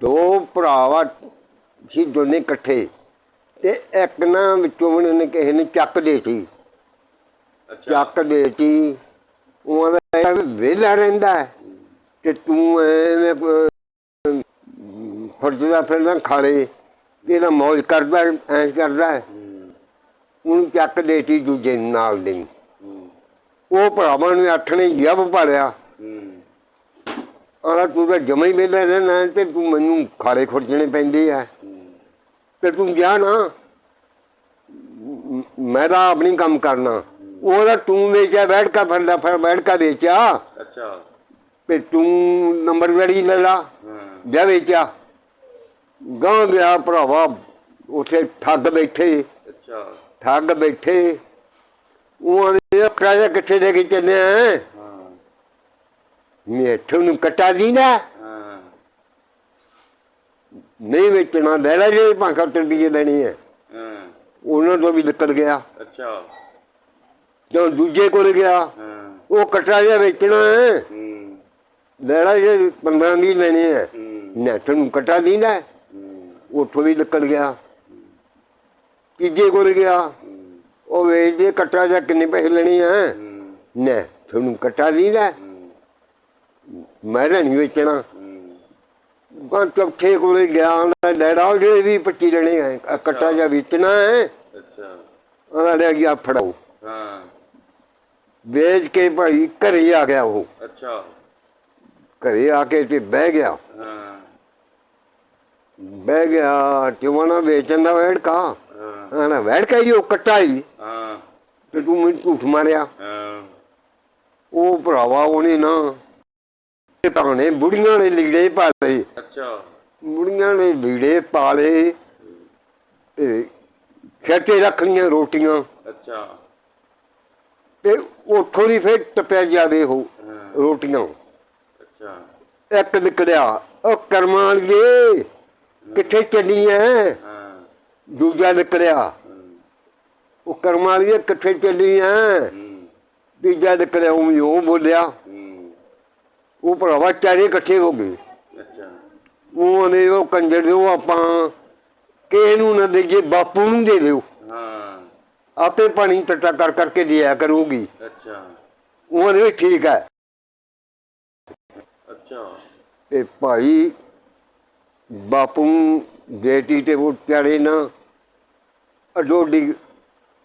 ਦੋ ਭਰਾਵਾ ਸੀ ਦੋਨੇ ਇਕੱਠੇ ਤੇ ਇੱਕ ਨਾ ਵਿੱਚੋਂ ਉਹਨੇ ਨੇ ਕਿਸੇ ਨੇ ਚੱਕ ਦੇਤੀ। ਅੱਛਾ। ਚੱਕ ਦੇਤੀ। ਉਹਦਾ ਵੇਲਾ ਰਹਿੰਦਾ ਹੈ ਤੇ ਤੂੰ ਐਵੇਂ ਫਰਜਦਾ ਫਿਰਦਾ ਖਾਲੇ ਇਹਦਾ ਮੌਜ ਕਰਦਾ ਐਂ ਕਰਦਾ ਉਹਨੂੰ ਚੱਕ ਦੇਤੀ ਦੂਜੇ ਨਾਲ ਦੇ। ਉਹ ਭਰਾਵਾਂ ਨੇ ਅੱਠ ਨੇ ਹੂੰ, ਆਹ ਤੂੰ ਤਾਂ ਜਮਾ ਹੀ ਵੇਲਾ ਰਹਿਣਾ ਤੇ ਤੂੰ ਮੈਨੂੰ ਖਾਲੇ ਖੁਰਚਣੇ ਪੈਂਦੇ ਆ। ਤੇ ਤੂੰ ਜਾ ਨਾ ਮ- ਤਾਂ ਆਪਣੀ ਕੰਮ ਕਰਨਾ। ਉਹਦਾ ਤੂੰ ਵੇਚਿਆ ਬੈਠ ਕੇ ਫਰਦਾ ਫਿਰ ਬੈਠ ਕੇ ਵੇਚਿਆ। ਅੱਛਾ। ਤੇ ਤੂੰ ਨੰਬਰ ਵੜੀ ਲੈ ਲਾ ਜਾ ਵੇਚਿਆ। ਗਾਂ ਗਿਆ ਭਰਾਵਾ ਉਥੇ ਠੱਗ ਬੈਠੇ। ਅੱਛਾ। ਠੱਗ ਬੈਠੇ। ਉਹ ਕਿਰਾਇਆ ਕਿੱਥੇ ਦੇ ਕੇ ਚੱਲਿਆ ਹਾਂ? ਮੇਠੂ ਨੂੰ ਕਟਾ ਦੀ ਨਾ। ਹਾਂ। ਨਹੀਂ ਵੇਚਣਾ ਲੈ ਲੈ ਜੇ 500 ਰੁਪਏ ਲੈਣੀ ਹੈ। ਹਾਂ। ਉਹਨਾਂ ਤੋਂ ਵੀ ਨਿਕਲ ਗਿਆ। ਅੱਛਾ। ਜਦੋਂ ਦੂਜੇ ਕੋਲ ਗਿਆ ਹਾਂ। ਉਹ ਕਟਾ ਜਿਹਾ ਵੇਚਣਾ ਹੈ। ਹੂੰ। ਲੈਣਾ ਜੇ 15 ਦੀ ਲੈਣੇ ਹੈ। ਨੈਟ ਨੂੰ ਕਟਾ ਦੀ ਨਾ। ਉੱਥੋਂ ਵੀ ਨਿਕਲ ਗਿਆ। ਤੀਜੇ ਕੋਲ ਗਿਆ। ਉਹ ਵੇਚ ਦੇ ਕਟਾ ਜਾਂ ਕਿੰਨੇ ਪੈਸੇ ਲੈਣੇ ਆ ਹੂੰ, ਨਾ ਤੁਹਾਨੂੰ ਕਟਾ ਦੀ ਨਾ। ਮੈਂ ਨਹੀਂ ਵੇਚਣਾ। ਹੂੰ, ਗਾਂ ਚੌਥੇ ਕੋਲ ਗਿਆ ਡੈਡਾ ਉਹ ਜਿਹੜੇ ਵੀ 25 ਲੈਣੇ ਆ ਕਟਾ ਜਾਂ ਵੇਚਣਾ ਹੈ। ਅੱਛਾ। ਉਹਦਾ ਲੈ ਗਿਆ ਫੜਾਓ। ਹਾਂ। ਵੇਚ ਕੇ ਭਾਈ ਘਰੇ ਆ ਗਿਆ ਉਹ। ਅੱਛਾ। ਘਰੇ ਆ ਕੇ ਤੇ ਬਹਿ ਗਿਆ। ਹਾਂ। ਬਹਿ ਗਿਆ ਚੁਵਾਣਾ ਵੇਚਣ ਦਾ ਵੇੜਕਾ ਹਾਂ। ਆਣਾ ਵੇੜਕਾ ਹੀ ਉਹ ਕੱਟਾ ਹੀ। ਹਾਂ। ਤੇ ਤੂੰ ਮੈਨੂੰ ਝੂਠ ਮਾਰਿਆ। ਹਾਂ। ਉਹ ਭਰਾਵਾ ਉਹਨੇ ਨਾ ਭਾਣੇ ਬੁੜੀਆਂ ਨੇ ਲੀੜੇ ਪਾ ਲਏ ਅੱਛਾ। ਬੁੜੀਆਂ ਨੇ ਲੀੜੇ ਪਾ ਲਏ ਤੇ ਖੇਤੇ ਰੱਖਣੀਆਂ ਰੋਟੀਆਂ। ਅੱਛਾ। ਤੇ ਉੱਥੋਂ ਦੀ ਫਿਰ ਟਪਿਆ ਜਾਵੇ ਹਾਂ। ਰੋਟੀਆਂ। ਅੱਛਾ। ਇੱਕ ਨਿਕੜਿਆ ਉਹ ਕਰਮਾਂ ਵਾਲੀਏ ਕਿੱਥੇ ਚੱਲੀ ਐ? ਦੂਜਾ ਨਿਕੜਿਆ। ਉਹ ਕਰਮਾਂ ਵਾਲੀਏ ਕਿੱਥੇ ਚੱਲੀ ਐ? ਤੀਜਾ ਨਿਕੜਿਆ ਉਹ ਬੋਲਿਆ। ਉਹ ਭਰਾਵਾ ਚਾਰੇ ਇਕੱਠੇ ਹੋ ਗਏ। ਅੱਛਾ। ਉਹ ਨੇ ਉਹ ਕੰਜਰ ਦੇ ਉਹ ਆਪਾਂ ਕਿਸੇ ਨੂੰ ਨਾ ਦੇਈਏ ਬਾਪੂ ਨੂੰ ਦੇ ਦਿਓ। ਹਾਂ। ਆਪੇ ਪਾਣੀ ਟੱਟਾ ਕਰ ਕਰਕੇ ਦਿਆ ਕਰੂਗੀ। ਅੱਛਾ। ਉਹ ਵੀ ਠੀਕ ਹੈ। ਅੱਛਾ। ਤੇ ਭਾਈ ਬਾਪੂ ਦੇਤੀ ਤੇ ਉਹ ਚਾਰੇ ਨਾ ਅਡੋਡੀ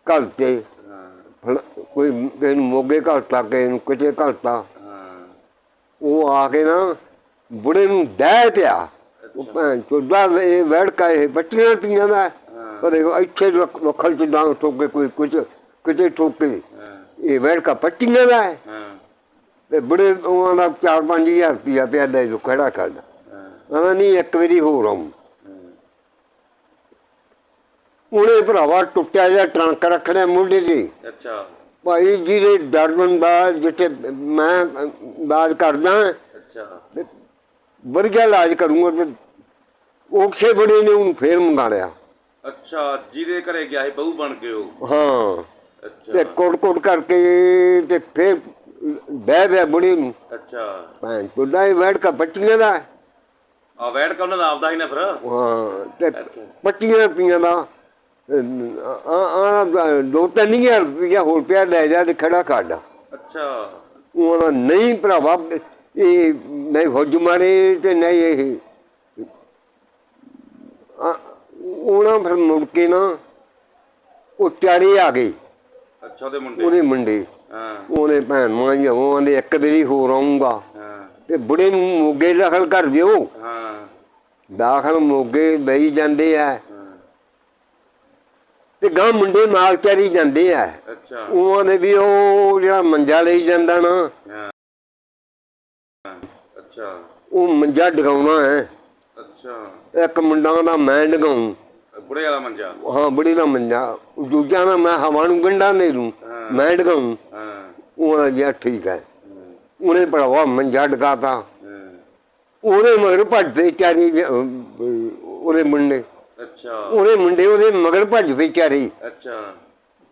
ਘਲ ਤੇ। ਹਾਂ। ਫਲ- ਕੋਈ ਕਿਸੇ ਨੂੰ ਮੋਗੇ ਘਲਤਾ ਕਿਸੇ ਨੂੰ ਕਿਤੇ ਘਲਤਾ। ਉਹ ਆ ਕੇ ਨਾ ਬੁੜੇ ਨੂੰ ਡਹਿ ਪਿਆ। ਉਹ ਭੈਣ ਚੋਦਾ ਇਹ ਵੜਕਾ ਇਹ ਬੱਚੀਆਂ ਪੀਆਂ ਦਾ। ਪਰ ਇਹ ਇੱਥੇ ਲੋਕਲ ਚ ਡਾਂਗ ਠੋਕੇ ਕੋਈ ਕੁਝ ਕਿਤੇ ਠੋਕੇ। ਇਹ ਵੜਕਾ ਪੱਟੀਆਂ ਦਾ ਹੈ। ਹਾਂ। ਤੇ ਬੁੜੇ ਉਹਨਾਂ ਦਾ 4-5000 ਰੁਪਇਆ ਪਿਆ ਦੇ ਜੋ ਕਿਹੜਾ ਕਰਦਾ ਕਹਿੰਦਾ ਨਹੀਂ ਇੱਕ ਵਾਰੀ ਹੋਰ ਆਉਂ ਉਹਨੇ ਭਰਾਵਾ ਟੁੱਟਿਆ ਜਿਹਾ ਟਰੰਕ ਰੱਖਣਾ ਮੁੰਡੇ ਦੀ ਅੱਛਾ। ਭਾਈ ਜਿਹਦੇ ਦਰਦ ਦਾ ਜਿੱਥੇ ਮੈਂ ਇਲਾਜ ਕਰਦਾ ਅੱਛਾ। ਵਧੀਆ ਇਲਾਜ ਕਰੂੰਗਾ ਤੇ ਔਖੇ ਬੜੇ ਨੇ ਉਹਨੂੰ ਫੇਰ ਮੰਗਾ ਲਿਆ। ਅੱਛਾ ਜਿਹਦੇ ਘਰੇ ਗਿਆ ਸੀ ਬਹੂ ਬਣ ਕੇ ਉਹ। ਹਾਂ। ਤੇ ਕੋਟ ਕੋਟ ਕਰਕੇ ਤੇ ਫੇਰ ਬਹਿ ਬਹਿ ਬੁੜੀ ਨੂੰ। ਅੱਛਾ। ਭੈਣ ਤੁਦਾ ਹੀ ਬੈਠ ਕੇ ਬੱਚੀਆਂ ਦਾ। ਆ ਵੈਟ ਕਾ ਉਹਨਾਂ ਦਾ ਆਪਦਾ ਹੀ ਨਾ ਫਿਰ। ਹਾਂ ਤੇ। ਪੱਚੀਆਂ ਰੁਪਈਆਂ ਦਾ। ਆ ਦੋ ਤਿੰਨ ਹਜ਼ਾਰ ਰੁਪਈਆ ਹੋਰ ਪਿਆ ਲੈ ਜਾ ਤੇ ਖੜਾ ਕੱਢ ਅੱਛਾ। ਉਹਨਾਂ ਨਹੀਂ ਭਰਾਵਾ ਇਹ ਨਹੀਂ ਹੁਜ ਮਾਰੇ ਤੇ ਨਹੀਂ ਇਹ ਉਹਨਾਂ ਫਿਰ ਮੁੜ ਕੇ ਨਾ ਉਹ ਚਾਰੇ ਆ ਗਏ। ਅੱਛਾ ਉਹਦੇ ਮੁੰਡੇ। ਉਹਦੇ ਮੁੰਡੇ। ਹਾਂ। ਉਹਨੇ ਭੈਣ ਮਾਂ ਜੀ ਉਹ ਆਂਦੇ ਇੱਕ ਵਾਰੀ ਹੋਰ ਆਉਂਗਾ ਹਾਂ। ਤੇ ਬੁੜੇ ਨੂੰ ਮੋਗੇ ਦਾਖਲ ਕਰ ਦਿਓ। ਹਾਂ। ਦਾਖਲ ਮੋਗੇ ਲਈ ਜਾਂਦੇ ਆ। ਹਾਂ, ਤੇ ਗਾਂ ਮੁੰਡੇ ਨਾਲ ਚਰੀ ਜਾਂਦੇ ਆ। ਅੱਛਾ। ਉਹਨਾਂ ਦੇ ਵੀ ਉਹ ਜਿਹੜਾ ਮੰਜਾ ਲਈ ਜਾਂਦਾ ਨਾ ਅੱਛਾ। ਉਹ ਮੰਜਾ ਡਗਾਉਣਾ ਹੈ। ਅੱਛਾ। ਇੱਕ ਮੁੰਡਾ ਦਾ ਮੈਂ ਡਗਾਉਂ। ਬੁੜੇ ਵਾਲਾ ਮੰਜਾ? ਹਾਂ ਬੜੀ ਦਾ ਮੰਜਾ। ਦੂਜਾ ਨਾ ਮੈਂ ਹਵਾ ਨੂੰ ਗੰਢਾ ਦੇ ਦੂੰ। ਹਾਂ। ਮੈਂ ਡਗਾਉਂ। ਹਾਂ। ਉਹਨਾਂ ਜਿਹਾ ਠੀਕ ਹੈ। ਉਹਨੇ ਭਰਾਵਾ ਮੰਜਾ ਡਗਾਤਾ। ਉਹਦੇ ਮਗਰ ਭੱਜਦੇ ਚਾਰੀ ਉਹਦੇ ਮੁੰਡੇ। ਅੱਛਾ। ਉਹਦੇ ਮੁੰਡੇ ਉਹਦੇ ਮਗਰ ਭੱਜ ਪਏ ਚਾਰੀ ਅੱਛਾ।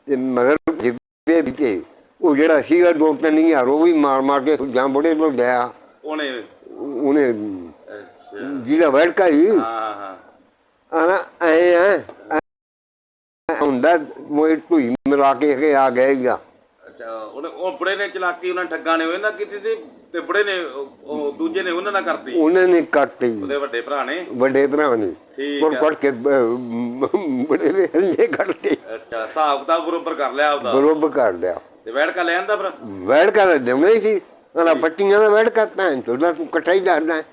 ਤੇ ਮਗਰ ਜਿੱਦੇ ਵਿੱਚ ਉਹ ਜਿਹੜਾ ਸੀਗਾ ਦੋ ਤਿੰਨ ਹਜ਼ਾਰ ਉਹ ਵੀ ਮਾਰ ਮਾਰ ਕੇ ਜਾਂ ਬੁੜੇ ਨੂੰ ਲਿਆ ਉਹਨੇ। ਉਹਨੇ ਅੱਛਾ। ਜਿਹਦਾ ਵੜਕਾ ਹੀ ਹਾਂ ਹਾਂ। ਆਣਾ ਐ ਆ। ਹੁੰਦਾ ਮੋਏ ਧੂਈ ਮਿਲਾ ਕੇ ਆ ਗਿਆ ਹੀਗਾ ਅੱਛਾ ਉਹਨੇ ਉਹ ਬੁੜੇ ਨੇ ਚਲਾਕੀ ਉਹਨਾਂ ਠੱਗਾਂ ਨੇ ਉਹ ਕੀਤੀ ਸੀ ਤੇ ਬੁੜੇ ਨੇ ਉਹ ਉਹ ਦੂਜੇ ਨੇ ਉਹਨਾਂ ਨਾਲ ਕਰਤੀ? ਉਹਨਾਂ ਨੇ ਕੱਟੀ ਉਹਦੇ ਵੱਡੇ ਭਰਾ ਨੇ? ਵੱਡੇ ਭਰਾ ਨੇ। ਠੀਕ। ਕੋਲ ਕੇ ਬ- ਬੜੇ ਦੇ ਹੰਨੇ ਕੱਟੇ ਅੱਛਾ ਹਿਸਾਬ ਕਿਤਾਬ ਬਰੋਬਰ ਕਰ ਲਿਆ ਆਪਦਾ? ਬਰੋਬਰ ਕਰ ਲਿਆ। ਤੇ ਵੈੜ ਕਾ ਲੈ ਆਂਦਾ ਫਿਰ? ਵੜਕਾ ਤਾਂ ਦੇਉਣਾ ਹੀ ਸੀ। ਉਹਨਾਂ ਪੱਟੀਆਂ ਦਾ ਵੜਕਾ ਭੈਣ ਚੋਦਾ ਤੂੰ ਕਟਾਈ ਡਰਦਾ।